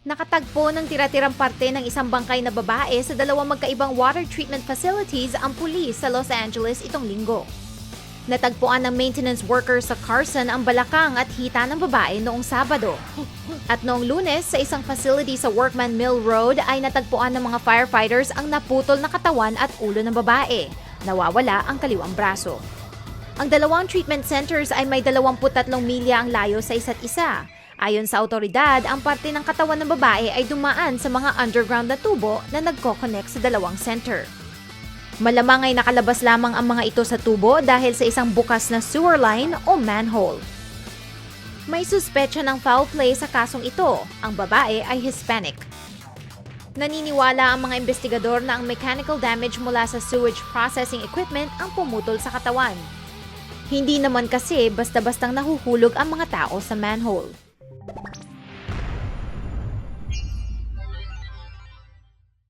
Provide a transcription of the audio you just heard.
Nakatagpo ng tira-tirang parte ng isang bangkay na babae sa dalawang magkaibang water treatment facilities ang pulis sa Los Angeles itong linggo. Natagpuan ng maintenance worker sa Carson ang balakang at hita ng babae noong Sabado. At noong lunes, sa isang facility sa Workman Mill Road ay natagpuan ng mga firefighters ang naputol na katawan at ulo ng babae. Nawawala ang kaliwang braso. Ang dalawang treatment centers ay may 23 milya ang layo sa isa't isa. Ayon sa autoridad, ang parte ng katawan ng babae ay dumaan sa mga underground na tubo na nagko-connect sa dalawang center. Malamang ay nakalabas lamang ang mga ito sa tubo dahil sa isang bukas na sewer line o manhole. May suspecha ng foul play sa kasong ito. Ang babae ay Hispanic. Naniniwala ang mga investigador na ang mechanical damage mula sa sewage processing equipment ang pumutol sa katawan. Hindi naman kasi basta-bastang nahuhulog ang mga tao sa manhole. you